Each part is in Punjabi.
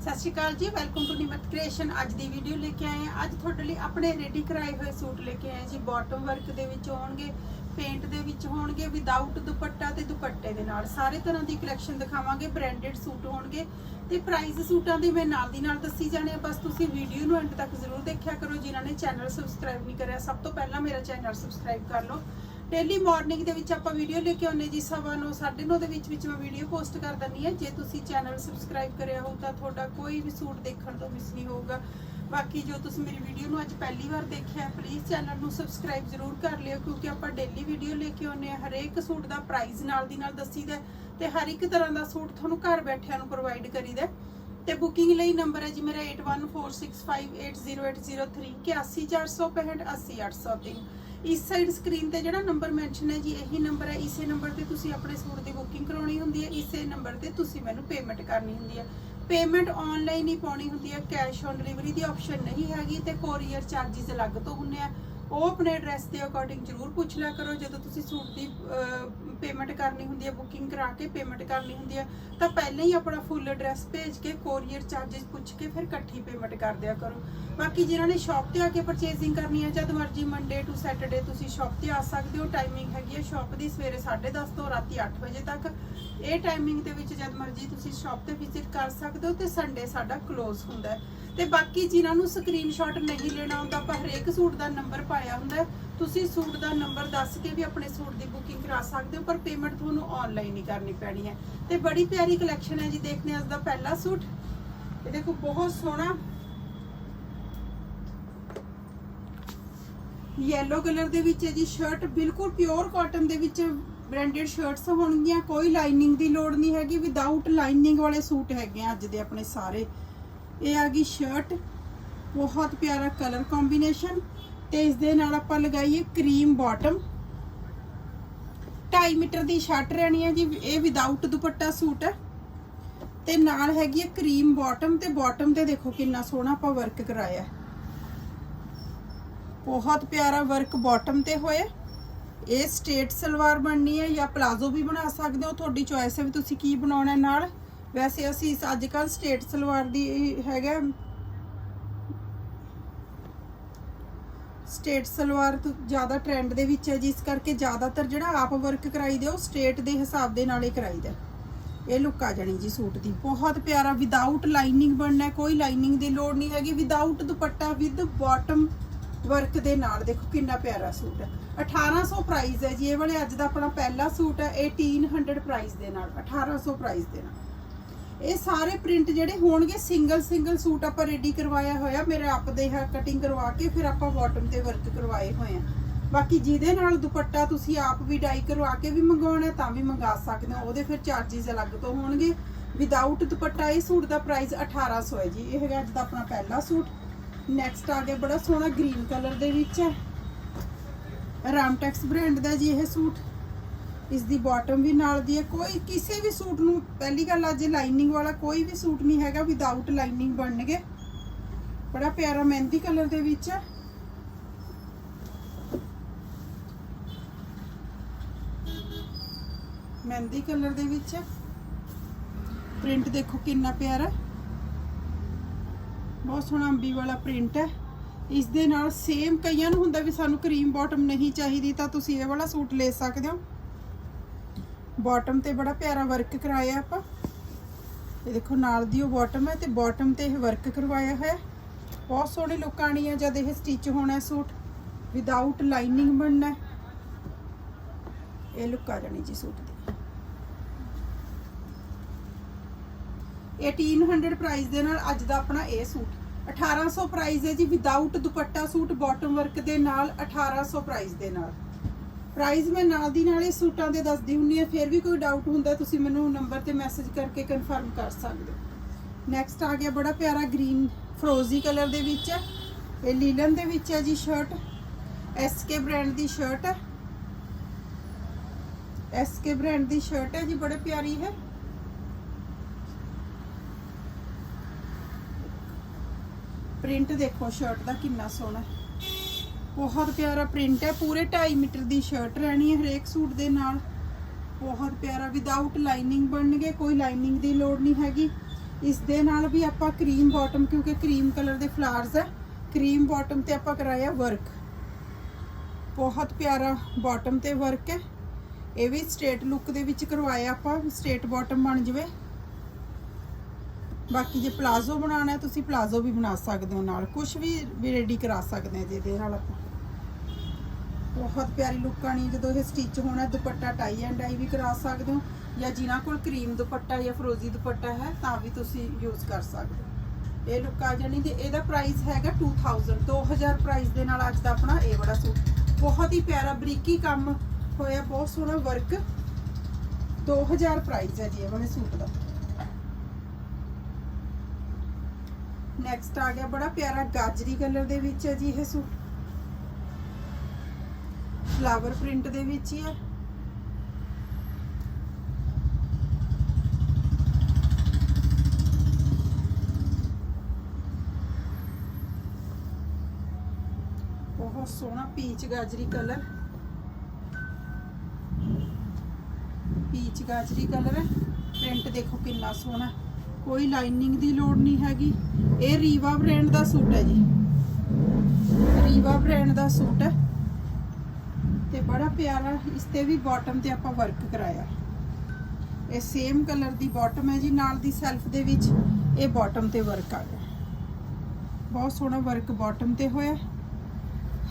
ਸਤਿ ਸ਼੍ਰੀ ਅਕਾਲ ਜੀ ਵੈਲਕਮ ਟੂ ਨਿਮਤ ਕ੍ਰੀਏਸ਼ਨ ਅੱਜ ਦੀ ਵੀਡੀਓ ਲੈ ਕੇ ਆਏ ਹਾਂ। ਅੱਜ ਤੁਹਾਡੇ ਲਈ ਆਪਣੇ ਰੈਡੀ ਕਰਾਏ ਹੋਏ ਸੂਟ ਲੈ ਕੇ ਆਏ ਜੀ। ਬਾਟਮ ਵਰਕ ਦੇ ਵਿੱਚ ਹੋਣਗੇ ਪੇਂਟ ਦੇ ਵਿੱਚ ਹੋਣਗੇ ਵਿਦਆਊਟ ਦੁਪੱਟਾ ਤੇ ਦੁਪੱਟੇ ਦੇ ਨਾਲ। ਸਾਰੇ ਤਰ੍ਹਾਂ ਦੀ ਕਲੈਕਸ਼ਨ ਦਿਖਾਵਾਂਗੇ ਬ੍ਰਾਂਡਡ ਸੂਟ ਹੋਣਗੇ। ਤੇ ਪ੍ਰਾਈਸ ਸੂਟਾਂ ਦੀ ਮੈਂ ਨਾਲ ਦੀ ਨਾਲ ਦੱਸੀ ਜਾਣੇ ਆ ਬਸ ਤੁਸੀਂ ਵੀਡੀਓ ਨੂੰ ਐਂਡ ਤੱਕ ਜ਼ਰੂਰ ਦੇਖਿਆ ਕਰੋ। ਜਿਨ੍ਹਾਂ ਨੇ ਚੈਨਲ ਸਬਸਕ੍ਰਾਈਬ ਨਹੀਂ ਕਰਿਆ, ਸਭ ਤੋਂ ਪਹਿਲਾਂ ਮੇਰਾ ਚੈਨਲ ਸਬਸਕ੍ਰਾਈਬ ਕਰ ਲਓ। ਡੇਲੀ ਮਾਰਨਿੰਗ ਦੇ ਵਿੱਚ ਆਪਾਂ ਵੀਡੀਓ ਲੈ ਕੇ ਆਉਂਦੇ ਜੀ ਸਵਾ ਨੌ, ਸਾਢੇ ਨੌ ਦੇ ਵਿੱਚ ਵਿੱਚ ਮੈਂ ਵੀਡੀਓ ਪੋਸਟ ਕਰ ਦਿੰਦੀ ਹਾਂ। ਜੇ ਤੁਸੀਂ ਚੈਨਲ ਸਬਸਕ੍ਰਾਈਬ ਕਰਿਆ ਹੋ ਤਾਂ ਤੁਹਾਡਾ ਕੋਈ ਵੀ ਸੂਟ ਦੇਖਣ ਤੋਂ ਮਿਸ ਨਹੀਂ ਹੋਊਗਾ। ਬਾਕੀ ਜੋ ਤੁਸੀਂ ਮੇਰੀ ਵੀਡੀਓ ਨੂੰ ਅੱਜ ਪਹਿਲੀ ਵਾਰ ਦੇਖਿਆ ਪਲੀਜ਼ ਚੈਨਲ ਨੂੰ ਸਬਸਕ੍ਰਾਈਬ ਜ਼ਰੂਰ ਕਰ ਲਿਓ ਕਿਉਂਕਿ ਆਪਾਂ ਡੇਲੀ ਵੀਡੀਓ ਲੈ ਕੇ ਆਉਂਦੇ ਹਾਂ। ਹਰੇਕ ਸੂਟ ਦਾ ਪ੍ਰਾਈਸ ਨਾਲ ਦੀ ਨਾਲ ਦੱਸੀਦਾ ਹੈ ਤੇ ਹਰ ਇੱਕ ਤਰ੍ਹਾਂ ਦਾ ਸੂਟ ਤੁਹਾਨੂੰ ਘਰ ਬੈਠਿਆਂ ਨੂੰ ਪ੍ਰੋਵਾਈਡ ਕਰੀਦਾ ਹੈ। ਤੇ ਬੁਕਿੰਗ ਲਈ ਨੰਬਰ ਹੈ ਜੀ ਮੇਰਾ 8146580803 81465 80803 ਇਸ ਸਾਈਡ ਸਕਰੀਨ ਤੇ ਜਿਹੜਾ ਨੰਬਰ ਮੈਂਸ਼ਨ ਹੈ ਜੀ, ਇਹੀ ਨੰਬਰ ਹੈ। ਇਸੇ ਨੰਬਰ ਤੇ ਤੁਸੀਂ ਆਪਣੇ ਸੂਟ ਦੀ ਬੁਕਿੰਗ ਕਰਾਉਣੀ ਹੁੰਦੀ ਹੈ। ਇਸੇ ਨੰਬਰ ਤੇ ਤੁਸੀਂ ਮੈਨੂੰ ਪੇਮੈਂਟ ਕਰਨੀ ਹੁੰਦੀ ਹੈ। ਪੇਮੈਂਟ ਆਨਲਾਈਨ ਹੀ ਪਾਉਣੀ ਹੁੰਦੀ ਹੈ। ਕੈਸ਼ ਔਨ ਡਿਲੀਵਰੀ ਦੀ ਆਪਸ਼ਨ ਨਹੀਂ ਹੈਗੀ ਤੇ ਕੋਰੀਅਰ ਚਾਰजेस ਅਲੱਗ ਤੋਂ ਹੁੰਦੇ ਆ। ਉਹ ਆਪਣੇ ਐਡਰੈਸ ਦੇ ਅਕੋਰਡਿੰਗ ਜ਼ਰੂਰ ਪੁੱਛ ਲਿਆ ਕਰੋ। ਜਦੋਂ ਤੁਸੀਂ ਸੂਟ ਦੀ ਪੇਮੈਂਟ ਕਰਨੀ ਹੁੰਦੀ ਹੈ ਬੁਕਿੰਗ ਕਰਾ ਕੇ ਪੇਮੈਂਟ ਕਰਨੀ ਹੁੰਦੀ ਹੈ, ਤਾਂ ਪਹਿਲਾਂ ਹੀ ਆਪਣਾ ਫੁੱਲ ਐਡਰੈਸ ਭੇਜ ਕੇ ਕੋਰੀਅਰ ਚਾਰजेस ਪੁੱਛ ਕੇ ਫਿਰ ਇਕੱਠੀ ਪੇਮੈਂਟ ਕਰ ਦਿਆ ਕਰੋ। ਬਾਕੀ ਜਿਨ੍ਹਾਂ ਨੇ ਸ਼ਾਪ ਤੇ ਆ ਕੇ ਪਰਚੇਸਿੰਗ ਕਰਨੀ ਹੈ, ਜਦ ਮਰਜ਼ੀ ਮੰਡੇ ਟੂ ਸੈਟਰਡੇ ਤੁਸੀਂ ਸ਼ਾਪ ਤੇ ਆ ਸਕਦੇ ਹੋ। ਟਾਈਮਿੰਗ ਹੈਗੀ ਹੈ ਸ਼ਾਪ ਦੀ ਸਵੇਰੇ 10:30 ਤੋਂ ਰਾਤੀ 8 ਵਜੇ ਤੱਕ। ਇਹ ਟਾਈਮਿੰਗ ਦੇ ਵਿੱਚ ਜਦ ਮਰਜ਼ੀ ਤੁਸੀਂ ਸ਼ਾਪ ਤੇ ਵਿਜ਼ਿਟ ਕਰ ਸਕਦੇ ਹੋ ਤੇ ਸੰਡੇ ਸਾਡਾ ক্লোਜ਼ ਹੁੰਦਾ ਹੈ। ਤੇ ਬਾਕੀ ਜਿਨ੍ਹਾਂ ਨੂੰ ਸਕਰੀਨਸ਼ਾਟ ਨਹੀਂ ਲੈਣਾ ਹੁੰਦਾ, ਆਪਾਂ ਹਰੇਕ ਸੂਟ ਦਾ ਨੰਬਰ ਪਾਇਆ ਹੁੰਦਾ ਤੁਸੀਂ ਸੂਟ ਦਾ ਨੰਬਰ ਦੱਸ ਕੇ ਵੀ ਆਪਣੇ ਸੂਟ ਦੀ ਬੁਕਿੰਗ ਕਰਾ ਸਕਦੇ ਹੋ, ਪਰ ਪੇਮੈਂਟ ਤੁਹਾਨੂੰ ਆਨਲਾਈਨ ਹੀ ਕਰਨੀ ਪੈਣੀ ਹੈ। ਤੇ ਬੜੀ ਪਿਆਰੀ ਕਲੈਕਸ਼ਨ ਹੈ ਜੀ, ਦੇਖਦੇ ਅੱਜ ਦਾ ਪਹਿਲਾ ਸੂਟ। ਇਹ ਦੇਖੋ, ਬਹੁਤ ਸੋਹਣਾ। ਯੈਲੋ ਕਲਰ ਦੇ ਵਿੱਚ ਹੈ ਜੀ ਸ਼ਰਟ ਬਿਲਕੁਲ ਪਿਓਰ ਕਾਟਨ ਦੇ ਵਿੱਚ ਬ੍ਰਾਂਡਡ ਸ਼ਰਟਸ ਹੋਣਗੀਆਂ, ਕੋਈ ਲਾਈਨਿੰਗ ਦੀ ਲੋੜ ਨਹੀਂ ਹੈਗੀ ਵਿਦਆਊਟ ਲਾਈਨਿੰਗ ਵਾਲੇ ਸੂਟ ਹੈਗੇ ਆ ਅੱਜ ਦੇ ਆਪਣੇ ਸਾਰੇ। ਇਹ ਆ ਗਈ ਸ਼ਰਟ ਬਹੁਤ ਪਿਆਰਾ ਕਲਰ ਕੰਬੀਨੇਸ਼ਨ ਤੇ ਇਸ ਦੇ ਨਾਲ ਆਪਾਂ ਲਗਾਈਏ ਕਰੀਮ ਬਾਟਮ 2.5 ਮੀਟਰ ਦੀ ਸ਼ਰਟ ਰਹਿਣੀ ਹੈ ਜੀ, ਇਹ ਵਿਦਆਊਟ ਦੁਪੱਟਾ ਸੂਟ ਹੈ। ਤੇ ਨਾਲ ਹੈਗੀ ਹੈ ਕਰੀਮ ਬਾਟਮ ਤੇ ਬਾਟਮ ਤੇ ਦੇਖੋ ਕਿੰਨਾ ਸੋਹਣਾ ਆਪਾਂ ਵਰਕ ਕਰਾਇਆ। ਬਹੁਤ ਪਿਆਰਾ ਵਰਕ ਬਾਟਮ ਤੇ ਹੋਇਆ। ਇਹ ਸਟੇਟ ਸਲਵਾਰ ਬਣਨੀ ਹੈ ਜਾਂ ਪਲਾਜ਼ੋ ਵੀ ਬਣਾ ਸਕਦੇ ਹੋ? ਤੁਹਾਡੀ ਚੋਇਸ ਹੈ ਵੀ ਤੁਸੀਂ ਕੀ ਬਣਾਉਣਾ ਨਾਲ। ਵੈਸੇ ਅਸੀਂ ਅੱਜ ਕੱਲ ਸਟੇਟ ਸਲਵਾਰ ਦੀ ਹੈਗਾ ਸਟੇਟ ਸਲਵਾਰ ਤੋਂ ਜ਼ਿਆਦਾ ਟ੍ਰੈਂਡ ਦੇ ਵਿੱਚ ਹੈ, ਜਿਸ ਕਰਕੇ ਜ਼ਿਆਦਾਤਰ ਜਿਹੜਾ ਆਪ ਵਰਕ ਕਰਾਈਦੇ ਉਹ ਸਟੇਟ ਦੇ ਹਿਸਾਬ ਦੇ ਨਾਲ ਹੀ ਕਰਾਈਦਾ ਇਹ ਲੁੱਕ ਆ ਜਾਣੀ ਜੀ ਸੂਟ ਦੀ। ਬਹੁਤ ਪਿਆਰਾ ਵਿਦਆਊਟ ਲਾਈਨਿੰਗ ਬਣਨਾ ਕੋਈ ਲਾਈਨਿੰਗ ਦੀ ਲੋੜ ਨਹੀਂ ਹੈਗੀ। Without dupatta with bottom work ਦੇ ਨਾਲ ਦੇਖੋ ਕਿੰਨਾ ਪਿਆਰਾ ਸੂਟ ਹੈ। 1800 ਪ੍ਰਾਈਸ ਹੈ ਜੀ। ਇਹ ਵਾਲੇ ਅੱਜ ਦਾ ਆਪਣਾ ਪਹਿਲਾ ਸੂਟ ਹੈ। 1800 ਪ੍ਰਾਈਸ ਦੇ ਨਾਲ 1800 ਪ੍ਰਾਈਸ ਦੇ ਨਾਲ। ਇਹ ਸਾਰੇ ਪ੍ਰਿੰਟ ਜਿਹੜੇ ਹੋਣਗੇ ਸਿੰਗਲ ਸਿੰਗਲ ਸੂਟ ਆਪਾਂ ਰੈਡੀ ਕਰਵਾਇਆ ਹੋਇਆ। ਮੇਰੇ ਆਪ ਦੇ ਹੈ ਕਟਿੰਗ ਕਰਵਾ ਕੇ, ਫਿਰ ਆਪਾਂ ਬਾਟਮ ਤੇ ਵਰਕ ਕਰਵਾਏ ਹੋਏ ਆ। ਬਾਕੀ ਜਿਹਦੇ ਨਾਲ ਦੁਪੱਟਾ ਤੁਸੀਂ ਆਪ ਵੀ ਡਾਈ ਕਰਵਾ ਕੇ ਵੀ ਮੰਗਵਾਉਣਾ ਤਾਂ ਵੀ ਮੰਗਾ ਸਕਦੇ ਹੋ। ਉਹਦੇ ਫਿਰ ਚਾਰजेस ਅਲੱਗ ਤੋਂ ਹੋਣਗੇ। ਵਿਦਆਊਟ ਦੁਪੱਟਾ, ਇਹ ਸੂਟ ਦਾ ਪ੍ਰਾਈਸ 1800 ਹੈ ਜੀ। ਇਹ ਹੈਗਾ ਅੱਜ ਦਾ ਆਪਣਾ ਪਹਿਲਾ ਸੂਟ। ਨੈਕਸਟ ਆ ਗਿਆ ਬੜਾ ਸੋਹਣਾ ਗ੍ਰੀਨ ਕਲਰ ਦੇ ਵਿੱਚ। ਹੈ ਰਾਮਟੈਕਸ ਬ੍ਰਾਂਡ ਦਾ ਜੀ ਇਹ ਸੂਟ। ਇਸ ਦੀ ਬਾਟਮ ਵੀ ਨਾਲ ਦੀ ਹੈ। ਕੋਈ ਕਿਸੇ ਵੀ ਸੂਟ ਨੂੰ, ਪਹਿਲੀ ਗੱਲ ਅੱਜ ਲਾਈਨਿੰਗ ਵਾਲਾ ਕੋਈ ਵੀ ਸੂਟ ਨਹੀਂ ਹੈਗਾ ਵਿਦਆਊਟ ਲਾਈਨਿੰਗ ਬਣਨਗੇ। ਬੜਾ ਪਿਆਰਾ ਮਹਿੰਦੀ ਕਲਰ ਦੇ ਵਿੱਚ। ਹੈ ਮਹਿੰਦੀ ਕਲਰ ਦੇ ਵਿੱਚ। ਹੈ ਪ੍ਰਿੰਟ ਦੇਖੋ ਕਿੰਨਾ ਪਿਆਰਾ। ਬਹੁਤ ਸੋਹਣਾ ਅੰਬੀ ਵਾਲਾ ਪ੍ਰਿੰਟ ਹੈ। ਇਸ ਦੇ ਨਾਲ ਸੇਮ ਕਈਆਂ ਨੂੰ ਹੁੰਦਾ ਵੀ ਸਾਨੂੰ ਕਰੀਮ ਬਾਟਮ ਨਹੀਂ ਚਾਹੀਦੀ, ਤਾਂ ਤੁਸੀਂ ਇਹ ਵਾਲਾ ਸੂਟ ਲੈ ਸਕਦੇ ਹੋ। ਬਾਟਮ ਤੇ ਬੜਾ ਪਿਆਰਾ ਵਰਕ ਕਰਾਇਆ ਆਪਾਂ। ਇਹ ਦੇਖੋ, ਨਾਲ ਦੀ ਉਹ ਬਾਟਮ ਹੈ ਤੇ ਬਾਟਮ ਤੇ ਇਹ ਵਰਕ ਕਰਵਾਇਆ ਹੋਇਆ ਹੈ। ਬਹੁਤ ਸੋਹਣੀ ਲੁੱਕ ਆਣੀ ਹੈ ਜਦ ਇਹ ਸਟਿਚ ਹੋਣਾ ਸੂਟ। ਵਿਦਆਊਟ ਲਾਈਨਿੰਗ ਬਣਨਾ ਇਹ ਲੁੱਕ ਆ ਜਾਣੀ ਜੀ ਸੂਟ ਦੀ। 1800 ਪ੍ਰਾਈਸ ਦੇ ਨਾਲ ਅੱਜ ਦਾ ਆਪਣਾ ਇਹ ਸੂਟ। 1800 ਪ੍ਰਾਈਸ ਹੈ ਜੀ without dupatta suit bottom work ਦੇ ਨਾਲ 1800 ਪ੍ਰਾਈਸ ਦੇ ਨਾਲ। ਪ੍ਰਾਈਸ ਮੈਂ ਨਾਲ ਦੀ ਨਾਲ ਇਹ ਸੂਟਾਂ ਦੇ ਦੱਸਦੀ ਹੁੰਨੀ ਆ ਫਿਰ ਵੀ ਕੋਈ ਡਾਊਟ ਹੁੰਦਾ, ਤੁਸੀਂ ਮੈਨੂੰ ਨੰਬਰ ਤੇ ਮੈਸੇਜ ਕਰਕੇ ਕਨਫਰਮ ਕਰ ਸਕਦੇ ਹੋ। ਨੈਕਸਟ ਆ ਗਿਆ ਬੜਾ ਪਿਆਰਾ ਗ੍ਰੀਨ ਫਰੋਜ਼ੀ ਕਲਰ ਦੇ ਵਿੱਚ ਹੈ। ਇਹ ਲੀਲਨ ਦੇ ਵਿੱਚ ਹੈ ਜੀ ਸ਼ਰਟ ਐਸਕੇ ਬ੍ਰਾਂਡ ਦੀ ਸ਼ਰਟ ਹੈ। ਐਸਕੇ ਬ੍ਰਾਂਡ ਦੀ ਸ਼ਰਟ ਹੈ ਜੀ, ਬੜੇ ਪਿਆਰੀ ਹੈ। ਪ੍ਰਿੰਟ ਦੇਖੋ ਸ਼ਰਟ ਦਾ ਕਿੰਨਾ ਸੋਹਣਾ ਬਹੁਤ ਪਿਆਰਾ ਪ੍ਰਿੰਟ ਹੈ, ਪੂਰੇ 2.5 ਮੀਟਰ ਦੀ ਸ਼ਰਟ ਰਹਿਣੀ ਹੈ ਹਰੇਕ ਸੂਟ ਦੇ ਨਾਲ। ਬਹੁਤ ਪਿਆਰਾ ਵਿਦਆਊਟ ਲਾਈਨਿੰਗ ਬਣਨਗੇ, ਕੋਈ ਲਾਈਨਿੰਗ ਦੀ ਲੋੜ ਨਹੀਂ ਹੈਗੀ। ਇਸ ਦੇ ਨਾਲ ਵੀ ਆਪਾਂ ਕਰੀਮ ਬਾਟਮ ਕਿਉਂਕਿ ਕਰੀਮ ਕਲਰ ਦੇ ਫਲਾਵਰਸ ਹੈ ਕਰੀਮ ਬਾਟਮ ਤੇ ਆਪਾਂ ਕਰਾਇਆ ਵਰਕ ਬਹੁਤ ਪਿਆਰਾ ਬਾਟਮ ਤੇ ਵਰਕ ਹੈ। ਇਹ ਵੀ ਸਟ੍ਰੇਟ ਲੁੱਕ ਦੇ ਵਿੱਚ ਕਰਵਾਇਆ ਆਪਾਂ ਸਟ੍ਰੇਟ ਬਾਟਮ ਬਣ ਜਵੇ। ਬਾਕੀ ਜੇ ਪਲਾਜ਼ੋ ਬਣਾਉਣਾ ਹੈ, ਤੁਸੀਂ ਪਲਾਜ਼ੋ ਵੀ ਬਣਾ ਸਕਦੇ ਹੋ ਨਾਲ। ਕੁਝ ਵੀ ਵੀ ਰੈਡੀ ਕਰਾ ਸਕਦੇ ਹਾਂ ਜਿਹਦੇ ਨਾਲ ਆਪਾਂ। ਬਹੁਤ ਪਿਆਰੀ ਲੁੱਕ ਆਣੀ ਜਦੋਂ ਇਹ ਸਟਿਚ ਹੋਣਾ, ਦੁਪੱਟਾ ਟਾਈ ਐਂਡ ਡਾਈ ਵੀ ਕਰਾ ਸਕਦੇ ਹੋ, ਜਾਂ ਜਿਨ੍ਹਾਂ ਕੋਲ ਕਰੀਮ ਦੁਪੱਟਾ ਜਾਂ ਫਰੋਜ਼ੀ ਦੁਪੱਟਾ ਹੈ, ਤਾਂ ਵੀ ਤੁਸੀਂ ਯੂਜ਼ ਕਰ ਸਕਦੇ ਹੋ। ਇਹ ਲੁੱਕ ਆ ਜਾਣੀ ਤੇ ਇਹਦਾ ਪ੍ਰਾਈਸ ਹੈਗਾ 2000 2000 ਪ੍ਰਾਈਸ ਦੇ ਨਾਲ ਅੱਜ ਦਾ ਆਪਣਾ ਇਹ ਬੜਾ ਸੂਟ। ਬਹੁਤ ਹੀ ਪਿਆਰਾ, ਬਰੀਕੀ ਕੰਮ ਹੋਇਆ, ਬਹੁਤ ਸੋਹਣਾ ਵਰਕ 2000 ਪ੍ਰਾਈਸ ਹੈ ਜੀ ਇਹ ਵਾਲੇ ਸੂਟ ਦਾ। ਨੈਕਸਟ ਆ ਗਿਆ ਬੜਾ ਪਿਆਰਾ ਗਾਜਰੀ ਕਲਰ ਦੇ ਵਿੱਚ ਹੈ ਜੀ ਇਹ ਸੂਟ। ਫਲਾਵਰ ਪ੍ਰਿੰਟ ਦੇ ਵਿੱਚ ਹੀ ਹੈ। ਬਹੁਤ ਸੋਹਣਾ ਪੀਚ ਗਾਜਰੀ ਕਲਰ। ਪੀਚ ਗਾਜਰੀ ਕਲਰ ਹੈ। ਪ੍ਰਿੰਟ ਦੇਖੋ ਕਿੰਨਾ ਸੋਹਣਾ। ਕੋਈ ਲਾਈਨਿੰਗ ਦੀ ਲੋੜ ਨਹੀਂ ਹੈਗੀ। ਇਹ ਰੀਵਾ ਬ੍ਰਾਂਡ ਦਾ ਸੂਟ ਹੈ ਜੀ। ਰੀਵਾ ਬ੍ਰਾਂਡ ਦਾ ਸੂਟ ਹੈ। ਤੇ ਬੜਾ ਪਿਆਰਾ, ਇਸ ਤੇ ਵੀ ਬਾਟਮ ਤੇ ਆਪਾਂ ਵਰਕ ਕਰਾਇਆ। ਇਹ ਸੇਮ ਕਲਰ ਦੀ ਬਾਟਮ ਹੈ ਜੀ, ਨਾਲ ਦੀ ਸੈਲਫ ਦੇ ਵਿੱਚ ਇਹ ਬਾਟਮ ਤੇ ਵਰਕ ਆ ਗਿਆ। ਬਹੁਤ ਸੋਹਣਾ ਵਰਕ ਬਾਟਮ ਤੇ ਹੋਇਆ।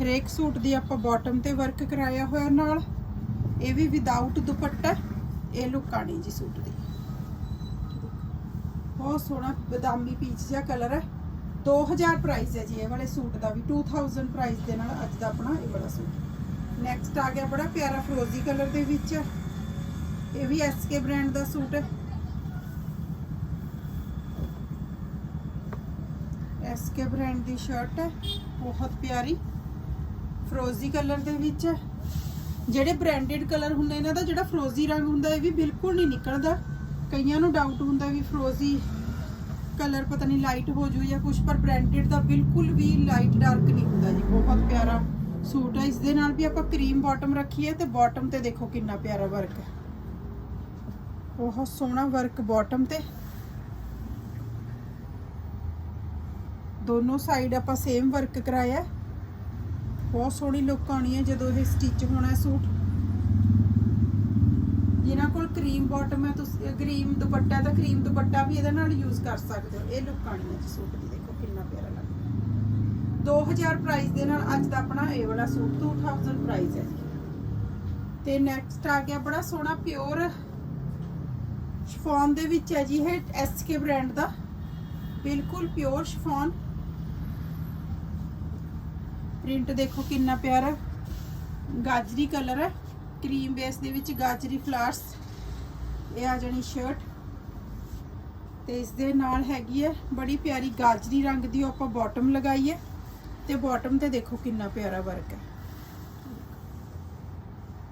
ਹਰੇਕ ਸੂਟ ਦੀ ਆਪਾਂ ਬਾਟਮ ਤੇ ਵਰਕ ਕਰਾਇਆ ਹੋਇਆ ਨਾਲ। ਇਹ ਵੀ ਵਿਦਆਊਟ ਦੁਪੱਟਾ, ਇਹ ਲੁੱਕ ਆਣੀ ਜੀ ਸੂਟ ਦੀ। ਬਹੁਤ ਸੋਹਣਾ ਬਦਾਮੀ ਪੀਚ ਜਿਹਾ ਕਲਰ ਹੈ। 2000 ਪ੍ਰਾਈਸ ਹੈ ਜੀ ਇਹ ਵਾਲੇ ਸੂਟ ਦਾ ਵੀ। 2000 ਪ੍ਰਾਈਸ ਦੇ ਨਾਲ ਅੱਜ ਦਾ ਆਪਣਾ ਇਹ ਵਾਲਾ ਸੂਟ। ਨੈਕਸਟ ਆ ਗਿਆ ਬੜਾ ਪਿਆਰਾ ਫਰੋਜ਼ੀ ਕਲਰ ਦੇ ਵਿੱਚ। ਇਹ ਵੀ ਐਸਕੇ ਬ੍ਰਾਂਡ ਦਾ ਸੂਟ ਹੈ। ਐਸਕੇ ਬ੍ਰਾਂਡ ਦੀ ਸ਼ਰਟ ਹੈ। ਬਹੁਤ ਪਿਆਰੀ। ਫਰੋਜ਼ੀ ਕਲਰ ਦੇ ਵਿੱਚ ਹੈ। ਜਿਹੜੇ ਬ੍ਰਾਂਡਡ ਕਲਰ ਹੁੰਦੇ ਇਹਨਾਂ ਦਾ ਜਿਹੜਾ ਫਰੋਜ਼ੀ ਰੰਗ ਹੁੰਦਾ, ਇਹ ਵੀ ਬਿਲਕੁਲ ਨਹੀਂ ਨਿਕਲਦਾ। ਕਈਆਂ ਨੂੰ ਡਾਊਟ ਹੁੰਦਾ ਵੀ ਫਰੋਜ਼ੀ ਕਲਰ ਪਤਾ ਨਹੀਂ ਲਾਈਟ ਹੋ ਜੂ ਜਾਂ ਕੁਝ ਪਰ ਬ੍ਰਾਂਡਡ ਦਾ ਬਿਲਕੁਲ ਵੀ ਲਾਈਟ ਡਾਰਕ ਨਹੀਂ ਹੁੰਦਾ ਜੀ। ਬਹੁਤ ਪਿਆਰਾ ਸੂਟ ਹੈ ਇਸ ਦੇ ਨਾਲ ਵੀ ਆਪਾਂ ਕਰੀਮ ਬਾਟਮ ਰੱਖੀ ਹੈ ਤੇ ਬਾਟਮ ਤੇ ਦੇਖੋ ਕਿੰਨਾ ਪਿਆਰਾ ਵਰਕ ਹੈ। ਬਹੁਤ ਸੋਹਣਾ ਵਰਕ ਬਾਟਮ ਤੇ। ਦੋਨੋਂ ਸਾਈਡ ਆਪਾਂ ਸੇਮ ਵਰਕ ਕਰਾਇਆ। ਬਹੁਤ ਸੋਹਣੀ ਲੁੱਕ ਆਉਣੀ ਹੈ ਜਦੋਂ ਇਹ ਸਟਿਚ ਹੋਣਾ ਸੂਟ। ਜਿਨ੍ਹਾਂ ਕੋਲ ਕਰੀਮ ਬਾਟਮ ਹੈ, ਤੁਸੀਂ ਕਰੀਮ ਦੁਪੱਟਾ ਤਾਂ ਕਰੀਮ ਦੁਪੱਟਾ ਵੀ ਇਹਦੇ ਨਾਲ ਯੂਜ਼ ਕਰ ਸਕਦੇ ਹੋ। ਇਹ ਲੁੱਕ ਆਣੀ ਹੈ ਸੂਟ ਦੀ, ਦੇਖੋ ਕਿੰਨਾ ਪਿਆਰਾ ਲੱਗਦਾ। 2000 ਪ੍ਰਾਈਸ ਦੇ ਨਾਲ ਅੱਜ ਦਾ ਆਪਣਾ ਇਹ ਵਾਲਾ ਸੂਟ 2000 ਪ੍ਰਾਈਸ ਹੈ ਤੇ ਨੈਕਸਟ ਆ ਗਿਆ ਬੜਾ ਸੋਹਣਾ ਪਿਓਰ ਸ਼ਿਫੋਨ ਦੇ ਵਿੱਚ ਹੈ ਜੀ ਇਹ ਐਸਕੇ ਬ੍ਰਾਂਡ ਦਾ। ਬਿਲਕੁਲ ਪਿਓਰ ਸ਼ਿਫੋਨ ਪ੍ਰਿੰਟ ਦੇਖੋ ਕਿੰਨਾ ਪਿਆਰਾ। ਗਾਜਰੀ ਕਲਰ ਹੈ। ਕਰੀਮ ਬੇਸ ਦੇ ਵਿੱਚ ਗਾਜਰੀ ਫਲਾਵਰਸ ਇਹ ਆ ਜਾਣੀ ਸ਼ਰਟ ਤੇ ਇਸ ਦੇ ਨਾਲ ਹੈਗੀ ਹੈ ਬੜੀ ਪਿਆਰੀ ਗਾਜਰੀ ਰੰਗ ਦੀ ਉਹ ਆਪਾਂ ਬਾਟਮ ਲਗਾਈ ਹੈ ਤੇ ਬਾਟਮ ਤੇ ਦੇਖੋ ਕਿੰਨਾ ਪਿਆਰਾ ਵਰਕ ਹੈ।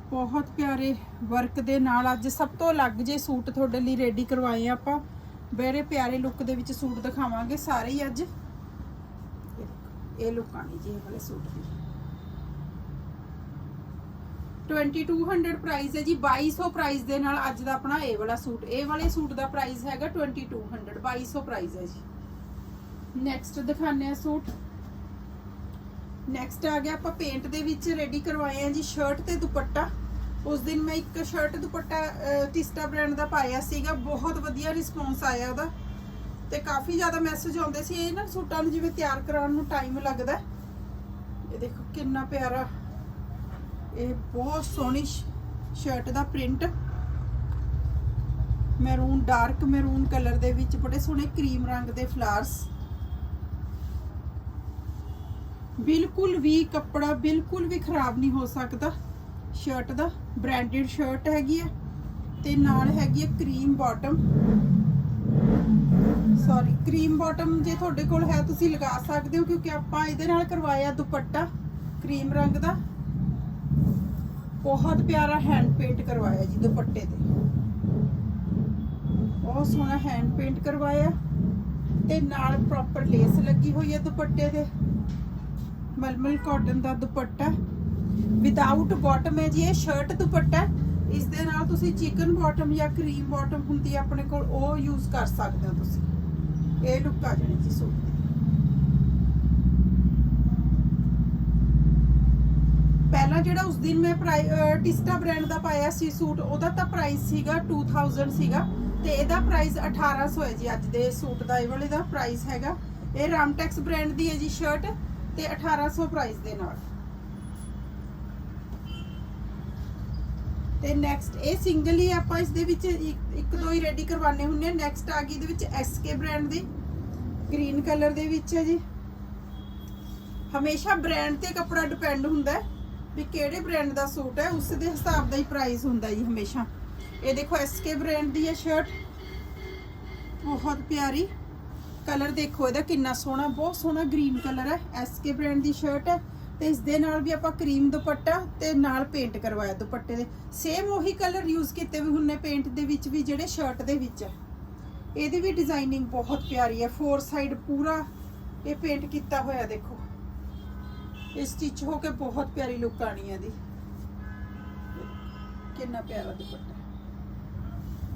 ਬਹੁਤ ਪਿਆਰੇ ਵਰਕ ਦੇ ਨਾਲ ਅੱਜ ਸਭ ਤੋਂ ਅਲੱਗ ਜੇ ਸੂਟ ਤੁਹਾਡੇ ਲਈ ਰੈਡੀ ਕਰਵਾਏ ਆ ਆਪਾਂ, ਬੜੇ ਪਿਆਰੇ ਲੁੱਕ ਦੇ ਵਿੱਚ ਸੂਟ ਦਿਖਾਵਾਂਗੇ ਸਾਰੇ ਹੀ ਅੱਜ। ਇਹ ਲੁੱਕ ਆਣੀ ਜੀ ਇਹ ਵਾਲੇ ਸੂਟ ਦੀ। 2200 ਪ੍ਰਾਈਸ ਹੈ ਜੀ 2200 ਪ੍ਰਾਈਸ ਦੇ ਨਾਲ ਅੱਜ ਦਾ ਆਪਣਾ ਇਹ ਵਾਲਾ ਸੂਟ। ਇਹ ਵਾਲੇ ਸੂਟ ਦਾ ਪ੍ਰਾਈਸ ਹੈਗਾ 2200 2200 ਪ੍ਰਾਈਸ ਹੈ ਜੀ। ਨੈਕਸਟ ਦਿਖਾਉਂਦੇ ਆ ਸੂਟ। ਨੈਕਸਟ ਆ ਗਿਆ ਆਪਾਂ ਪੇਂਟ ਦੇ ਵਿੱਚ ਰੈਡੀ ਕਰਵਾਏ ਆ ਜੀ ਸ਼ਰਟ ਤੇ ਦੁਪੱਟਾ। ਉਸ ਦਿਨ ਮੈਂ ਇੱਕ ਸ਼ਰਟ ਦੁਪੱਟਾ ਅਹ, ਟਿਸਟਾ ਬ੍ਰਾਂਡ ਦਾ ਪਾਇਆ ਸੀਗਾ ਬਹੁਤ ਵਧੀਆ ਰਿਸਪੌਂਸ ਆਇਆ ਉਹਦਾ। ਤੇ ਕਾਫੀ ਜ਼ਿਆਦਾ ਮੈਸੇਜ ਆਉਂਦੇ ਸੀ ਇਹ ਨਾ ਸੂਟਾਂ ਨੂੰ ਜਿਵੇਂ ਤਿਆਰ ਕਰਾਉਣ ਨੂੰ ਟਾਈਮ ਲੱਗਦਾ। ਇਹ ਦੇਖੋ ਕਿੰਨਾ ਪਿਆਰਾ ਇਹ ਬਹੁਤ ਸੋਹਣੀ ਸ਼ਰਟ ਦਾ print maroon dark maroon colour ਦੇ ਵਿੱਚ ਬੜੇ ਸੋਹਣੇ ਕਰੀਮ ਰੰਗ ਦੇ ਫਲਾਵਰਸ ਬਿਲਕੁਲ ਵੀ ਕੱਪੜਾ ਬਿਲਕੁਲ ਵੀ ਖਰਾਬ ਨਹੀਂ ਹੋ ਸਕਦਾ। ਸ਼ਰਟ ਦਾ ਬ੍ਰਾਂਡਡ ਸ਼ਰਟ ਹੈਗੀ ਹੈ ਤੇ ਨਾਲ ਹੈਗੀ ਹੈ cream bottom sorry cream bottom ਜੇ ਤੁਹਾਡੇ ਕੋਲ ਹੈ ਤੁਸੀਂ ਲਗਾ ਸਕਦੇ ਹੋ ਕਿਉਂਕਿ ਆਪਾਂ ਇਹਦੇ ਨਾਲ ਕਰਵਾਇਆ ਦੁਪੱਟਾ ਕਰੀਮ ਰੰਗ ਦਾ। ਬਹੁਤ ਪਿਆਰਾ ਹੈਂਡ ਪੇਂਟ ਕਰਵਾਇਆ ਜੀ ਦੁਪੱਟੇ ਤੇ। ਬਹੁਤ ਸੋਹਣਾ ਹੈਂਡ ਪੇਂਟ ਕਰਵਾਇਆ ਤੇ ਨਾਲ ਪ੍ਰੋਪਰ ਲੇਸ ਲੱਗੀ ਹੋਈ ਹੈ ਦੁਪੱਟੇ ਤੇ। ਮਲਮਲ ਕਾਟਨ ਦਾ ਦੁਪੱਟਾ। ਵਿਦਆਊਟ ਬਾਟਮ ਹੈ ਜੀ, ਇਹ ਸ਼ਰਟ ਦੁਪੱਟਾ ਇਸ ਦੇ ਨਾਲ ਤੁਸੀਂ ਚਿਕਨ ਬਾਟਮ ਜਾਂ ਕਰੀਮ ਬਾਟਮ ਹੁੰਦੀ ਹੈ ਆਪਣੇ ਕੋਲ, ਉਹ ਯੂਜ਼ ਕਰ ਸਕਦੇ ਹੋ ਤੁਸੀਂ। ਇਹ ਲੁੱਕ ਆ ਜਾਣੀ ਜੀ ਸੂਟ ਦੀ ਪਹਿਲਾਂ ਜਿਹੜਾ ਉਸ ਦਿਨ ਮੈਂ ਟਿਸਟਾ ਬ੍ਰਾਂਡ ਦਾ ਪਾਇਆ ਸੀ ਸੂਟ, ਉਹਦਾ ਤਾਂ ਪ੍ਰਾਈਸ ਸੀਗਾ 2000 ਸੀਗਾ ਤੇ ਇਹਦਾ ਪ੍ਰਾਈਸ 1800 ਹੈ ਜੀ, ਅੱਜ ਦੇ ਸੂਟ ਦਾ, ਇਹ ਵਾਲੇ ਦਾ ਪ੍ਰਾਈਸ ਹੈਗਾ। ਇਹ ਰਾਮਟੈਕਸ ਬ੍ਰਾਂਡ ਦੀ ਹੈ ਜੀ ਸ਼ਰਟ ਤੇ 1800 ਪ੍ਰਾਈਸ ਦੇ ਨਾਲ। ਤੇ ਨੈਕਸਟ ਇਹ ਸਿੰਗਲ ਹੀ ਆਪਾਂ ਇਸ ਦੇ ਵਿੱਚ ਇੱਕ ਦੋ ਹੀ ਰੈਡੀ ਕਰਵਾਣੇ ਹੁੰਦੇ ਆ। ਨੈਕਸਟ ਆ ਗਈ ਇਹਦੇ ਵਿੱਚ ਐਸਕੇ ਬ੍ਰਾਂਡ ਦੀ ਗ੍ਰੀਨ ਕਲਰ ਦੇ ਵਿੱਚ ਹੈ ਜੀ। ਹਮੇਸ਼ਾ ਬ੍ਰਾਂਡ ਤੇ ਕੱਪੜਾ ਡਿਪੈਂਡ ਹੁੰਦਾ ਹੈ। ਵੀ ਕਿਹੜੇ ਬ੍ਰਾਂਡ ਦਾ ਸੂਟ ਹੈ, ਉਸ ਦੇ ਹਿਸਾਬ ਦਾ ਹੀ ਪ੍ਰਾਈਸ ਹੁੰਦਾ ਜੀ ਹਮੇਸ਼ਾ। ਇਹ ਦੇਖੋ ਐਸਕੇ ਬ੍ਰਾਂਡ ਦੀ ਹੈ ਸ਼ਰਟ ਬਹੁਤ ਪਿਆਰੀ। ਕਲਰ ਦੇਖੋ ਇਹਦਾ ਕਿੰਨਾ ਸੋਹਣਾ, ਬਹੁਤ ਸੋਹਣਾ ਗ੍ਰੀਨ ਕਲਰ ਹੈ। ਐਸਕੇ ਬ੍ਰਾਂਡ ਦੀ ਸ਼ਰਟ ਹੈ ਤੇ ਇਸ ਦੇ ਨਾਲ ਵੀ ਆਪਾਂ ਕਰੀਮ ਦੁਪੱਟਾ ਤੇ ਨਾਲ ਪੇਂਟ ਕਰਵਾਇਆ ਦੁਪੱਟੇ ਦੇ। ਸੇਮ ਉਹੀ ਕਲਰ ਯੂਜ਼ ਕੀਤੇ ਵੀ ਹੁੰਨੇ ਪੇਂਟ ਦੇ ਵਿੱਚ ਵੀ ਜਿਹੜੇ ਸ਼ਰਟ ਦੇ ਵਿੱਚ ਹੈ। ਇਹਦੀ ਵੀ ਡਿਜ਼ਾਈਨਿੰਗ ਬਹੁਤ ਪਿਆਰੀ ਹੈ। ਫੋਰ ਸਾਈਡ ਪੂਰਾ ਇਹ ਪੇਂਟ ਕੀਤਾ ਹੋਇਆ ਦੇਖੋ। ਇਹ ਸਟਿਚ ਹੋ ਕੇ ਬਹੁਤ ਪਿਆਰੀ ਲੁੱਕ ਆਣੀ ਹੈ ਇਹਦੀ। ਕਿੰਨਾ ਪਿਆਰਾ ਦੁਪੱਟਾ।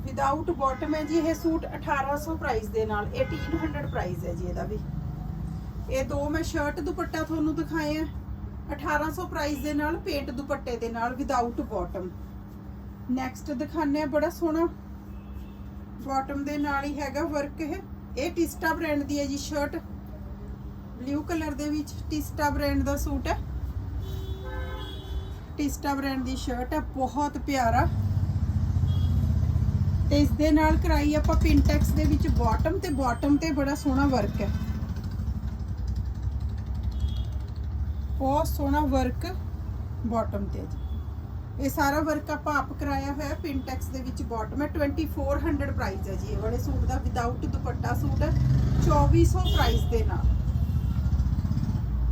ਵਿਦਆਊਟ ਬਾਟਮ ਹੈ ਜੀ, ਇਹ ਸੂਟ 1800 ਪ੍ਰਾਈਸ ਦੇ ਨਾਲ 1800 ਪ੍ਰਾਈਸ ਹੈ ਜੀ ਇਹਦਾ ਵੀ। ਇਹ ਦੋ ਮੈਂ ਸ਼ਰਟ ਦੁਪੱਟਾ ਤੁਹਾਨੂੰ ਦਿਖਾਏ ਆ। 1800 ਪ੍ਰਾਈਸ ਦੇ ਨਾਲ ਪੇਂਟ ਦੁਪੱਟੇ ਦੇ ਨਾਲ ਵਿਦਆਊਟ ਬਾਟਮ ਨੈਕਸਟ ਦਿਖਾਣੇ ਆ, ਬੜਾ ਸੋਹਣਾ। ਬਾਟਮ ਦੇ ਨਾਲ ਹੀ ਹੈਗਾ ਵਰਕ ਇਹ। ਇਹ ਟਿਸਟਾ ਬ੍ਰਾਂਡ ਦੀ ਹੈ ਜੀ ਸ਼ਰਟ ਬਲੂ ਕਲਰ ਦੇ ਵਿੱਚ ਟਿਸਟਾ ਬ੍ਰਾਂਡ ਦਾ ਸੂਟ ਹੈ। ਟਿਸਟਾ ਬ੍ਰਾਂਡ ਦੀ ਸ਼ਰਟ ਹੈ, ਬਹੁਤ ਪਿਆਰਾ। ਤੇ ਇਸ ਦੇ ਨਾਲ ਕਰਾਈ ਆਪਾਂ ਪਿੰਟੈਕਸ ਦੇ ਵਿੱਚ ਬਾਟਮ ਤੇ ਬਾਟਮ ਤੇ ਬੜਾ ਸੋਹਣਾ ਵਰਕ ਹੈ। ਬਹੁਤ ਸੋਹਣਾ ਵਰਕ ਬਾਟਮ ਤੇ ਜੀ। ਇਹ ਸਾਰਾ ਵਰਕ ਆਪਾਂ ਆਪ ਕਰਾਇਆ ਹੋਇਆ ਪਿੰਟੈਕਸ ਦੇ ਵਿੱਚ ਬਾਟਮ ਹੈ। 2400 ਪ੍ਰਾਈਸ ਹੈ ਜੀ। ਇਹ ਵਾਲੇ ਸੂਟ ਦਾ ਵਿਦਆਊਟ ਦੁਪੱਟਾ ਸੂਟ ਹੈ। 2400 ਪ੍ਰਾਈਸ ਦੇ ਨਾਲ।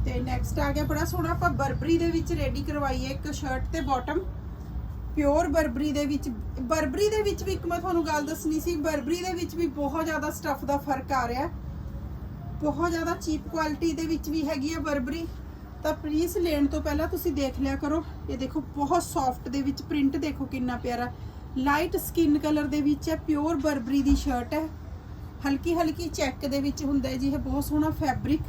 ਤੇ ਨੈਕਸਟ ਆ ਗਿਆ ਬੜਾ ਸੋਹਣਾ, ਆਪਾਂ ਬਰਬਰੀ ਦੇ ਵਿੱਚ ਰੈਡੀ ਕਰਵਾਈ ਹੈ ਇੱਕ ਸ਼ਰਟ ਤੇ ਬਾਟਮ ਪਿਓਰ ਬਰਬਰੀ ਦੇ ਵਿੱਚ, ਬਰਬਰੀ ਦੇ ਵਿੱਚ ਵੀ ਇੱਕ ਮੈਂ ਤੁਹਾਨੂੰ ਗੱਲ ਦੱਸਣੀ ਸੀ, ਬਰਬਰੀ ਦੇ ਵਿੱਚ ਵੀ ਬਹੁਤ ਜ਼ਿਆਦਾ ਸਟੱਫ ਦਾ ਫ਼ਰਕ ਆ ਰਿਹਾ। ਬਹੁਤ ਜ਼ਿਆਦਾ ਚੀਪ ਕੁਆਲਿਟੀ ਦੇ ਵਿੱਚ ਵੀ ਹੈਗੀ ਹੈ ਬਰਬਰੀ। ਤਾਂ ਪਲੀਜ਼ ਲੈਣ ਤੋਂ ਪਹਿਲਾਂ ਤੁਸੀਂ ਦੇਖ ਲਿਆ ਕਰੋ। ਇਹ ਦੇਖੋ, ਬਹੁਤ ਸੌਫਟ ਦੇ ਵਿੱਚ ਪ੍ਰਿੰਟ ਦੇਖੋ ਕਿੰਨਾ ਪਿਆਰਾ। ਲਾਈਟ ਸਕਿਨ ਕਲਰ ਦੇ ਵਿੱਚ ਹੈ ਪਿਓਰ ਬਰਬਰੀ ਦੀ ਸ਼ਰਟ ਹੈ। ਹਲਕੀ ਹਲਕੀ ਚੈੱਕ ਦੇ ਵਿੱਚ ਹੁੰਦਾ ਜੀ, ਇਹ ਬਹੁਤ ਸੋਹਣਾ ਫੈਬਰਿਕ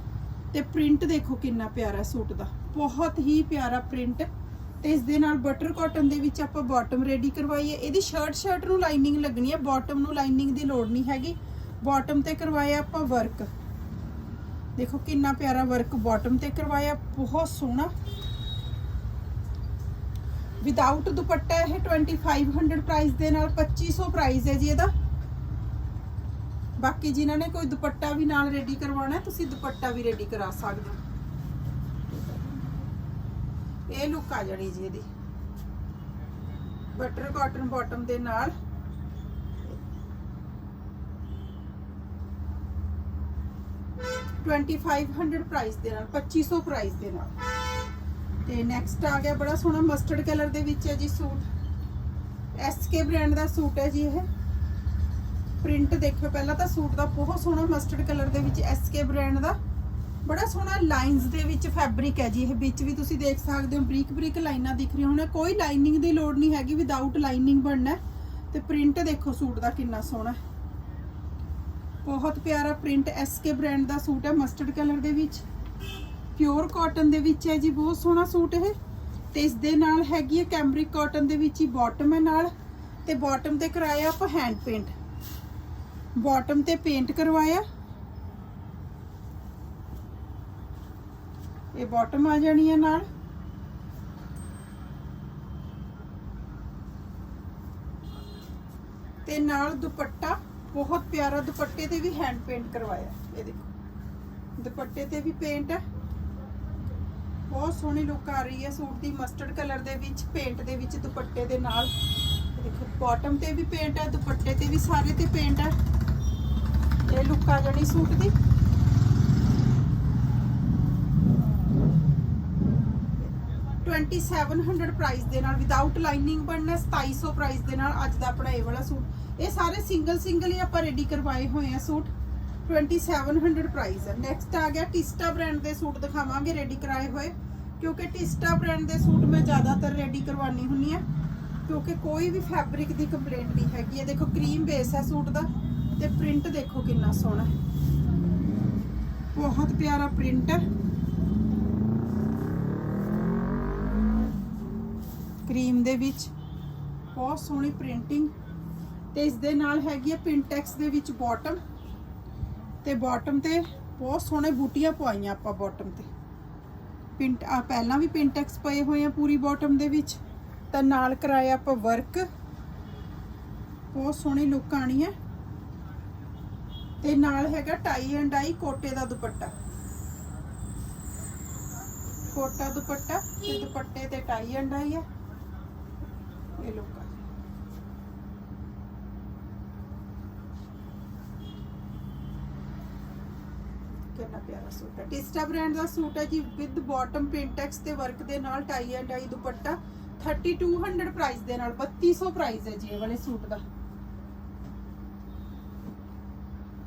ਤੇ ਪ੍ਰਿੰਟ ਦੇਖੋ ਕਿੰਨਾ ਪਿਆਰਾ ਸੂਟ ਦਾ। ਬਹੁਤ ਹੀ ਪਿਆਰਾ ਪ੍ਰਿੰਟ। ਤੇ ਇਸ ਦੇ ਨਾਲ ਬਟਰ ਕਾਟਨ ਦੇ ਵਿੱਚ ਆਪਾਂ ਬਾਟਮ ਰੈਡੀ ਕਰਵਾਈ ਹੈ ਇਹਦੀ ਸ਼ਰਟ ਸ਼ਰਟ ਨੂੰ ਲਾਈਨਿੰਗ ਲੱਗਣੀ ਹੈ ਬਾਟਮ ਨੂੰ ਲਾਈਨਿੰਗ ਦੀ ਲੋੜ ਨਹੀਂ ਹੈਗੀ। ਬਾਟਮ ਤੇ ਕਰਵਾਇਆ ਆਪਾਂ ਵਰਕ ਦੇਖੋ ਕਿੰਨਾ ਪਿਆਰਾ ਵਰਕ ਬਾਟਮ ਤੇ ਕਰਵਾਇਆ। ਬਹੁਤ ਸੋਹਣਾ। ਵਿਦਆਊਟ ਦੁਪੱਟਾ, ਇਹ 2500 ਪ੍ਰਾਈਸ ਦੇ ਨਾਲ 2500 ਪ੍ਰਾਈਸ ਹੈ ਜੀ ਇਹਦਾ। ਬਾਕੀ ਜਿਨ੍ਹਾਂ ਨੇ ਕੋਈ ਦੁਪੱਟਾ ਵੀ ਨਾਲ ਰੈਡੀ ਕਰਵਾਉਣਾ ਹੈ, ਤੁਸੀਂ ਦੁਪੱਟਾ ਵੀ ਰੈਡੀ ਕਰਾ ਸਕਦੇ ਹੋ। ਇਹ ਲੁੱਕ ਆ ਜਾਣੀ ਜੀ ਇਹਦੀ। ਬਟਰ ਕਾਟਨ ਬਾਟਮ ਦੇ ਨਾਲ। ਟਵੈਂਟੀ ਪ੍ਰਾਈਸ ਦੇ ਨਾਲ 2500 ਪ੍ਰਾਈਸ ਦੇ ਨਾਲ। ਤੇ ਨੈਕਸਟ ਆ ਗਿਆ ਬੜਾ ਸੋਹਣਾ ਮਸਟਰਡ ਕਲਰ ਦੇ ਵਿੱਚ ਹੈ ਜੀ ਸੂਟ। ਐਸਕੇ ਬ੍ਰਾਂਡ ਦਾ ਸੂਟ ਹੈ ਜੀ ਇਹ। ਪ੍ਰਿੰਟ ਦੇਖਿਓ ਪਹਿਲਾਂ ਤਾਂ ਸੂਟ ਦਾ ਬਹੁਤ ਸੋਹਣਾ ਮਸਟਰਡ ਕਲਰ ਦੇ ਵਿੱਚ ਐਸਕੇ ਬ੍ਰਾਂਡ ਦਾ। ਬੜਾ ਸੋਹਣਾ ਲਾਈਨਸ ਦੇ ਵਿੱਚ ਫੈਬਰਿਕ ਹੈ ਜੀ, ਇਹ ਵਿੱਚ ਵੀ ਤੁਸੀਂ ਦੇਖ ਸਕਦੇ ਹੋ, ਬਰੀਕ ਬਰੀਕ ਲਾਈਨਾਂ ਦਿਖ ਰਹੀਆਂ ਹੋਣਾ ਕੋਈ ਲਾਈਨਿੰਗ ਦੀ ਲੋੜ ਨਹੀਂ ਹੈਗੀ ਵਿਦਆਊਟ ਲਾਈਨਿੰਗ ਬਣਨਾ ਹੈ। ਤੇ ਪ੍ਰਿੰਟ ਦੇਖੋ ਸੂਟ ਦਾ ਕਿੰਨਾ ਸੋਹਣਾ ਬਹੁਤ ਪਿਆਰਾ ਪ੍ਰਿੰਟ ਐਸਕੇ ਬ੍ਰਾਂਡ ਦਾ ਸੂਟ ਹੈ ਮਸਟਰਡ ਕਲਰ ਦੇ ਵਿੱਚ। ਪਿਓਰ ਕਾਟਨ ਦੇ ਵਿੱਚ ਹੈ ਜੀ, ਬਹੁਤ ਸੋਹਣਾ ਸੂਟ ਇਹ। ਤੇ ਇਸ ਦੇ ਨਾਲ ਹੈਗੀ ਹੈ ਕੈਮਰਿਕ ਕਾਟਨ ਦੇ ਵਿੱਚ ਹੀ ਬਾਟਮ ਹੈ ਨਾਲ। ਤੇ ਬਾਟਮ ਤੇ ਕਰਾਇਆ ਆਪਾਂ ਹੈਂਡ ਪੇਂਟ ਬਾਟਮ ਤੇ ਪੇਂਟ ਕਰਵਾਇਆ। ਇਹ ਬਾਟਮ ਆ ਜਾਣੀ ਹੈ ਨਾਲ। ਤੇ ਨਾਲ ਦੁਪੱਟਾ, ਬਹੁਤ ਪਿਆਰਾ ਦੁਪੱਟੇ ਤੇ ਵੀ ਹੈਂਡ ਪੇਂਟ ਕਰਵਾਇਆ। ਇਹ ਦੇਖੋ, ਦੁਪੱਟੇ ਤੇ ਵੀ ਪੇਂਟ ਹੈ ਬਹੁਤ ਸੋਹਣੀ ਲੁੱਕ ਆ ਰਹੀ ਹੈ ਸੂਟ ਦੀ ਮਸਟਰਡ ਕਲਰ ਦੇ ਵਿੱਚ ਪੇਂਟ ਦੇ ਵਿੱਚ ਦੁਪੱਟੇ ਦੇ ਨਾਲ। ਇਹ ਦੇਖੋ ਬਾਟਮ ਤੇ ਵੀ ਪੇਂਟ ਹੈ ਦੁਪੱਟੇ ਤੇ ਵੀ ਸਾਰੇ ਤੇ ਪੇਂਟ ਹੈ ਇਹ ਲੁੱਕ ਆ ਜਾਣੀ ਸੂਟ ਦੀ। ਪ੍ਰਾਈਸ ਦੇ ਨਾਲ ਵਿਦਆਊਟ ਲਾਈਨਿੰਗ ਬਣਨਾ 2700 ਪ੍ਰਾਈਸ ਦੇ ਨਾਲ ਅੱਜ ਦਾ ਆਪਣਾ ਇਹ ਵਾਲਾ ਸੂਟ। ਇਹ ਸਾਰੇ ਸਿੰਗਲ ਸਿੰਗਲ ਹੀ ਆਪਾਂ ਰੈਡੀ ਕਰਵਾਏ ਹੋਏ ਆ ਸੂਟ। 2700 ਪ੍ਰਾਈਸ ਹੈ ਨੈਕਸਟ ਆ। ਗਿਆ ਟਿਸਟਾ ਬ੍ਰਾਂਡ ਦੇ ਸੂਟ ਦਿਖਾਵਾਂਗੇ ਰੈਡੀ ਕਰਾਏ ਹੋਏ। ਕਿਉਂਕਿ ਟਿਸਟਾ ਬ੍ਰਾਂਡ ਦੇ ਸੂਟ ਮੈਂ ਜ਼ਿਆਦਾਤਰ ਰੈਡੀ ਕਰਵਾਨੀ ਹੁੰਨੀ ਆ। ਕਿਉਂਕਿ ਕੋਈ ਵੀ ਫੈਬਰਿਕ ਦੀ ਕੰਪਲੇਂਟ ਨਹੀਂ ਹੈਗੀ। ਇਹ ਦੇਖੋ ਕਰੀਮ ਬੇਸ ਹੈ ਸੂਟ ਦਾ। ਤੇ ਪ੍ਰਿੰਟ ਦੇਖੋ ਕਿੰਨਾ ਸੋਹਣਾ ਹੈ। ਬਹੁਤ ਪਿਆਰਾ ਪ੍ਰਿੰਟ ਹੈ। ਕਰੀਮ ਦੇ ਵਿੱਚ ਬਹੁਤ ਸੋਹਣੀ ਪ੍ਰਿੰਟਿੰਗ ਤੇ ਇਸ ਦੇ ਨਾਲ ਹੈਗੀ ਹੈ ਪਿੰਟੈਕਸ ਦੇ ਵਿੱਚ ਬਾਟਮ ਤੇ ਬਾਟਮ ਤੇ ਬਹੁਤ ਸੋਹਣੇ ਬੂਟੀਆਂ ਪਵਾਈਆਂ ਆਪਾਂ ਬਾਟਮ ਤੇ। ਪਿੰਟ ਆ ਪਹਿਲਾਂ ਵੀ ਪਿੰਟੈਕਸ ਪਏ ਹੋਏ ਆ ਪੂਰੀ ਬਾਟਮ ਦੇ ਵਿੱਚ, ਤਾਂ ਨਾਲ ਕਰਾਇਆ ਆਪਾਂ ਵਰਕ ਬਹੁਤ ਸੋਹਣੀ ਲੁੱਕ ਆਣੀ ਹੈ। ਤੇ ਨਾਲ ਹੈਗਾ ਟਾਈ ਐਂਡ ਆਈ ਕੋਟੇ ਦਾ ਦੁਪੱਟਾ। ਕੋਟਾ ਦੁਪੱਟਾ ਤੇ ਦੁਪੱਟੇ ਤੇ ਟਾਈ ਐਂਡ ਆਈ ਹੈ ਇਹ ਲੁੱਕ ਆ ਕਿੰਨਾ ਪਿਆਰਾ ਸੂਟ ਹੈ। ਟਿਸਟਾ ਬ੍ਰਾਂਡ ਦਾ ਸੂਟ ਹੈ ਜੀ, ਵਿਦ ਬਾਟਮ ਪ੍ਰਿੰਟੈਕਸ ਤੇ ਵਰਕ ਦੇ ਨਾਲ ਟਾਈ ਐਂਡ ਆਈ ਦੁਪੱਟਾ। 3200 ਪ੍ਰਾਈਸ ਦੇ ਨਾਲ 3200 ਪ੍ਰਾਈਸ ਹੈ ਜੀ ਇਹ ਵਾਲੇ ਸੂਟ ਦਾ।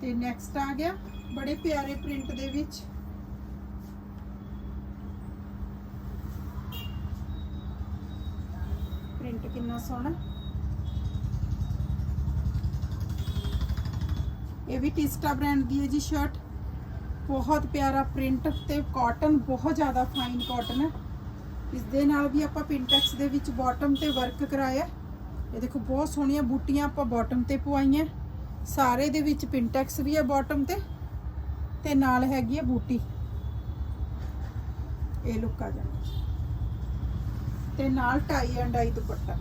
ਤੇ ਨੈਕਸਟ ਆ ਗਿਆ ਬੜੇ ਪਿਆਰੇ ਪ੍ਰਿੰਟ ਦੇ ਵਿੱਚ। ਪ੍ਰਿੰਟ ਕਿੰਨਾ ਸੋਹਣਾ। ਇਹ ਵੀ ਟਿਸਟਾ ਬ੍ਰਾਂਡ ਦੀ ਹੈ ਜੀ ਸ਼ਰਟ ਬਹੁਤ ਪਿਆਰਾ ਪ੍ਰਿੰਟ ਤੇ ਕਾਟਨ ਬਹੁਤ ਜ਼ਿਆਦਾ ਫਾਈਨ ਕਾਟਨ ਹੈ। ਇਸ ਦੇ ਨਾਲ ਵੀ ਆਪਾਂ ਪਿੰਟੈਕਸ ਦੇ ਵਿੱਚ ਬਾਟਮ ਤੇ ਵਰਕ ਕਰਾਇਆ। ਇਹ ਦੇਖੋ ਬਹੁਤ ਸੋਹਣੀਆਂ ਬੂਟੀਆਂ ਆਪਾਂ ਬਾਟਮ ਤੇ ਪਵਾਈਆਂ। ਸਾਰੇ ਦੇ ਵਿੱਚ ਪਿੰਟੈਕਸ ਵੀ ਹੈ ਬਾਟਮ ਤੇ ਤੇ ਨਾਲ ਹੈਗੀ ਹੈ ਬੂਟੀ। ਇਹ ਲੁੱਕ ਆ ਜਾਣਾ। ਤੇ ਨਾਲ ਟਾਈ and I dupatta.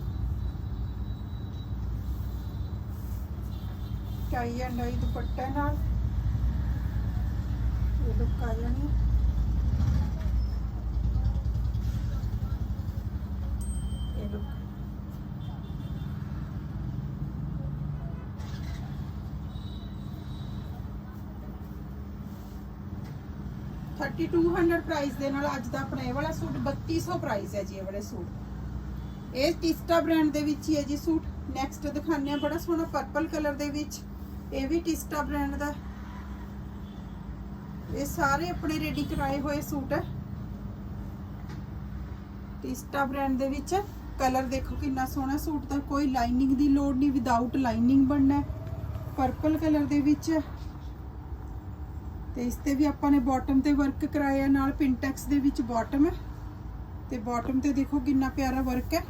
Tie and ਆਈ ਦੁਪੱਟਾ ਨਾਲ ਇਹ ਲੁੱਕ ਆ ਜਾਣੀ। 3200 ਪ੍ਰਾਈਸ ਦੇ ਨਾਲ ਅੱਜ ਦਾ ਆਪਣਾ ਇਹ ਵਾਲਾ ਸੂਟ 3200 ਪ੍ਰਾਈਸ ਹੈ ਜੀ ਇਹ ਵਾਲੇ ਸੂਟ। ਇਹ ਟਿਸਟਾ ਬ੍ਰਾਂਡ ਦੇ ਵਿੱਚ ਹੀ ਹੈ ਜੀ ਸੂਟ। ਨੈਕਸਟ ਦਿਖਾਣੇ ਆ ਬੜਾ ਸੋਹਣਾ ਪਰਪਲ ਕਲਰ ਦੇ ਵਿੱਚ। ਇਹ ਵੀ ਟਿਸਟਾ ਬ੍ਰਾਂਡ ਦਾ। ਇਹ ਸਾਰੇ ਆਪਣੇ ਰੈਡੀ ਕਰਾਏ ਹੋਏ ਸੂਟ। ਹੈ ਟਿਸਟਾ ਬ੍ਰਾਂਡ ਦੇ ਵਿੱਚ। ਕਲਰ ਦੇਖੋ ਕਿੰਨਾ ਸੋਹਣਾ ਸੂਟ ਦਾ। ਕੋਈ ਲਾਈਨਿੰਗ ਦੀ ਲੋੜ ਨਹੀਂ ਵਿਦਆਊਟ ਲਾਈਨਿੰਗ ਬਣਨਾ ਪਰਪਲ ਕਲਰ ਦੇ ਵਿੱਚ। ਤੇ ਇਸ ਤੇ ਵੀ ਆਪਾਂ ਨੇ ਬਾਟਮ ਤੇ ਵਰਕ ਕਰਾਇਆ, ਨਾਲ ਪਿੰਟੈਕਸ ਦੇ ਵਿੱਚ ਬਾਟਮ ਹੈ। ਤੇ ਬਾਟਮ ਤੇ ਦੇਖੋ ਕਿੰਨਾ ਪਿਆਰਾ ਵਰਕ ਹੈ।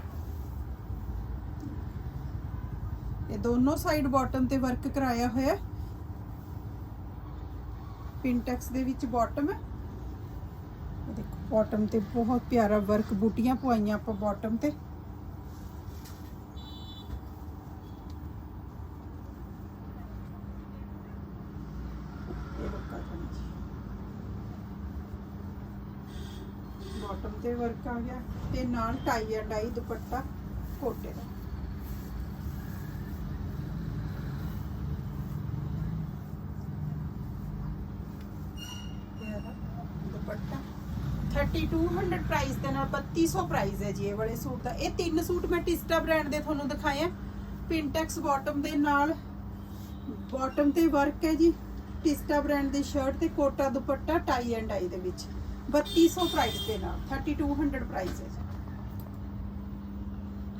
ਇਹ ਦੋਨੋਂ ਸਾਈਡ ਬਾਟਮ ਤੇ ਵਰਕ ਕਰਾਇਆ ਹੋਇਆ। ਪਿੰਟੈਕਸ ਦੇ ਵਿੱਚ ਬਾਟਮ ਹੈ। ਇਹ ਦੇਖੋ ਬਾਟਮ ਤੇ ਬਹੁਤ ਪਿਆਰਾ ਵਰਕ ਬੂਟੀਆਂ ਪਵਾਈਆਂ ਆਪਾਂ ਬਾਟਮ ਤੇ ਇਹ look ਆ ਜਾਣੀ ਜੀ ਬਾਟਮ ਤੇ ਵਰਕ ਆ ਗਿਆ ਤੇ ਨਾਲ ਟਾਈ ਐਂਡ ਆਈ ਦੁਪੱਟਾ ਕੋਟੇ ਦਾ। ਦੁਪੱਟਾ। 3200 ਪ੍ਰਾਈਸ ਦੇ ਨਾਲ 3200 ਪ੍ਰਾਈਸ ਹੈ ਜੀ ਇਹ ਵਾਲੇ ਸੂਟ ਦਾ। ਇਹ ਤਿੰਨ ਸੂਟ ਮੈਂ ਟਿਸਟਾ ਬ੍ਰਾਂਡ ਦੇ ਤੁਹਾਨੂੰ ਦਿਖਾਏ ਆ। ਪਿੰਟੈਕਸ ਬਾਟਮ ਦੇ ਨਾਲ ਬਾਟਮ ਤੇ ਵਰਕ ਹੈ ਜੀ। ਟਿਸਟਾ ਬ੍ਰਾਂਡ ਦੀ ਸ਼ਰਟ ਤੇ quota dupatta, tie and dye ਦੇ ਵਿੱਚ। 3200 ਪ੍ਰਾਈਸ ਦੇ ਨਾਲ 3200 ਪ੍ਰਾਈਸ ਹੈ ਜੀ।